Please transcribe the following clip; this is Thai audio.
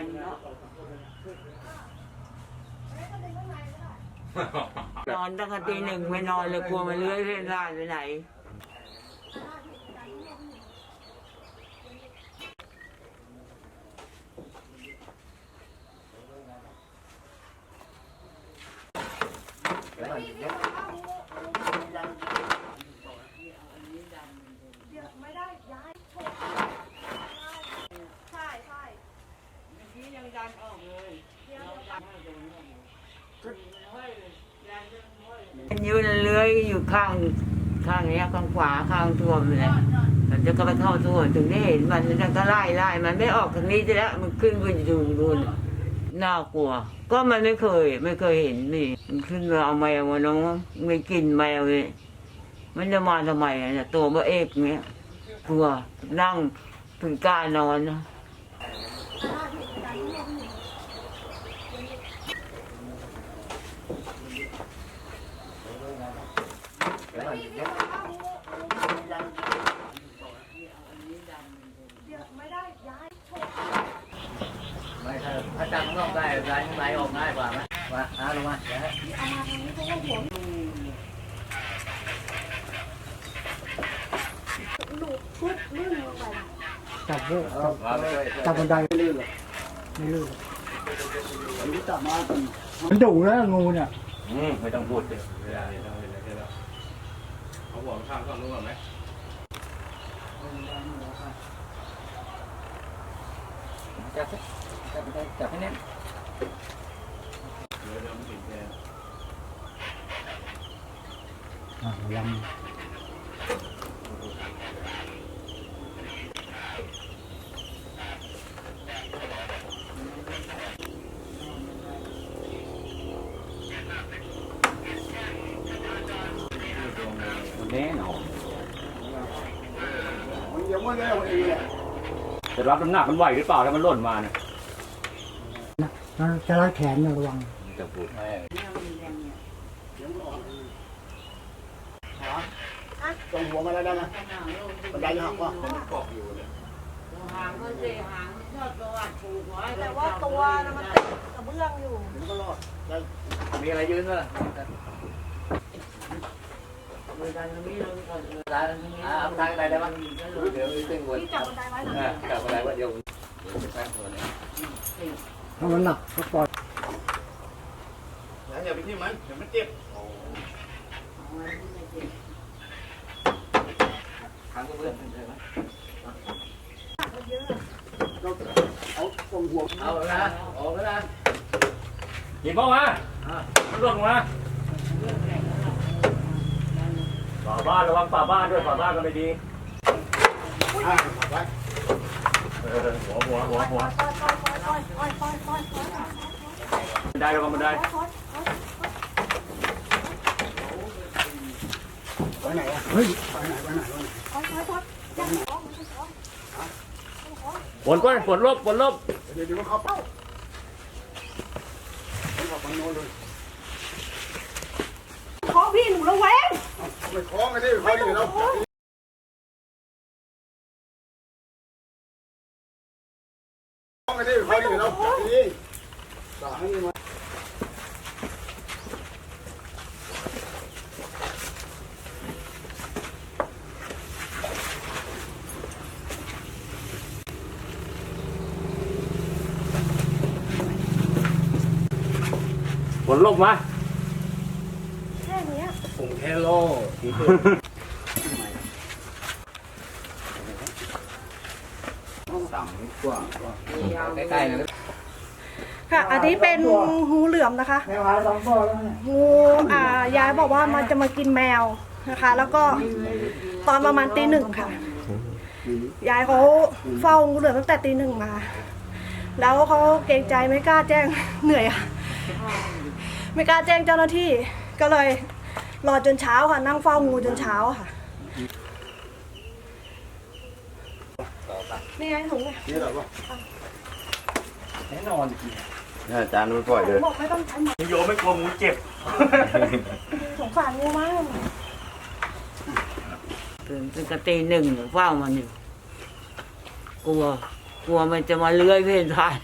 นเนาะนอนตั้งแต่ตีหนึ่งไม่นอนเลยกลัวมันเลื้อยเล่นพ่านไปไหน ไม่ได้ย้ายโชว์ใช่ใช่ นี่ยังดันออกเลย มันยืนเลื้อยอยู่ข้างข้างเนี้ยข้างขวาข้างท่วมเลยมันจะก็ไปเข้าท่วมถึงได้เห็นมันมันก็ไล่ไล่มันไม่ออกทางนี้จะแล้วมันขึ้นไปอยู่ดูนน่ากลัว ก็มันไม่เคย ไม่เคยเห็นนี่มันขึ้นมาเอาแมวมาน้องไม่กินแมวเลยมันจะมาทำไมเนี่ยตัวเมื่อเอกเนี้ยกลัวนั่งถึงกล้านอนนะ ไม่ได้ย้ายโชว์ไม่ถ้าถ้าจับข้างนอกได้ย้ายข้างในออกง่ายกว่าไหมมาหาลงมาเดี๋ยวให้เอามาทางนี้เพราะว่าหัวจับด้วยจับมาไปช่วยจับบันไดไม่ลื่นหรอกไม่ลื่นหรอกมันดุนะงูเนี่ย อืมไม่ต้องพูดเลย เอาหัวข้างก่อนรู้ก่อนไหมจับสิจับไปจับให้แน่นเดี๋ยวเดี๋ยวมันติดแกอะระวัง น่นอนมันยังไม่ได้เลยจะรับน้ำหนักมันไหวหรือเปล่าถ้ามันล่นมาเนี่ยมัจะรัดแขนระวังจะพูดตรงหัวมาแล้วได้มันไดจะหักว่าเกาะอยู่เลยหางมันสีหางชอบปรวัติผูกไว้แต่ว่าตัวมันติดกระเบื้องอยู่มันก็รอดมีอะไรยืนเหร งตัวนี้ถ้ามันหนักก็ปล่อยอย่าไปที่มันเดี๋ยวมันเจ็บทางก็เพื่อนใช่ไหมเอาตรงหัวเอาละออกแล้วนะหยิบออกมามันหล่นมา ฝาบ้านระวังฝาบ้านด้วยฝาบ้านก็ไม่ดีหัวหัวหัวหัวบัไดระวังบันไดไปไหนอะเฮ้ยไปไหนไปไหนไปไหฝนก้อนฝนลบฝนลบขขอพี่หนูระแวง ไปคล้องกันดิไปคล้องกันเนาะคล้องกันดิไปคล้องกันเนาะนี่สาให้มาฝนลบมา ผงเทโลต่ำกว่าใกล้ๆนะค่ะ อันนี้เป็นงูเหลือมนะคะแมวหาสองตัวแล้วเนี่ยงูอ่ายายบอกว่ามันจะมากินแมวนะคะ แล้วก็ตอนประมาณตีหนึ่งค่ะ ยายเขาเฝ้างูเหลือมตั้งแต่ตีหนึ่งมา แล้วเขาเกรงใจไม่กล้าแจ้งเหนื่อยอะไม่กล้าแจ้งเจ้าหน้าที่ก็เลย รอจนเช้าค่ะ นั่งเฝ้างูจนเช้าค่ะนี่ไงถุงเนี่ยนี่เหรอวะแน่นอนจริงอาจารย์ไม่ปล่อยเลยบอกไม่ต้องใช้หมอโยไม่กลัวงูเจ็บสงสารงูมากถึงตั้งแต่ตีหนึ่งเฝ้ามันอยู่กลัว กลัวมันจะมาเลื้อยเพ่นผ่าน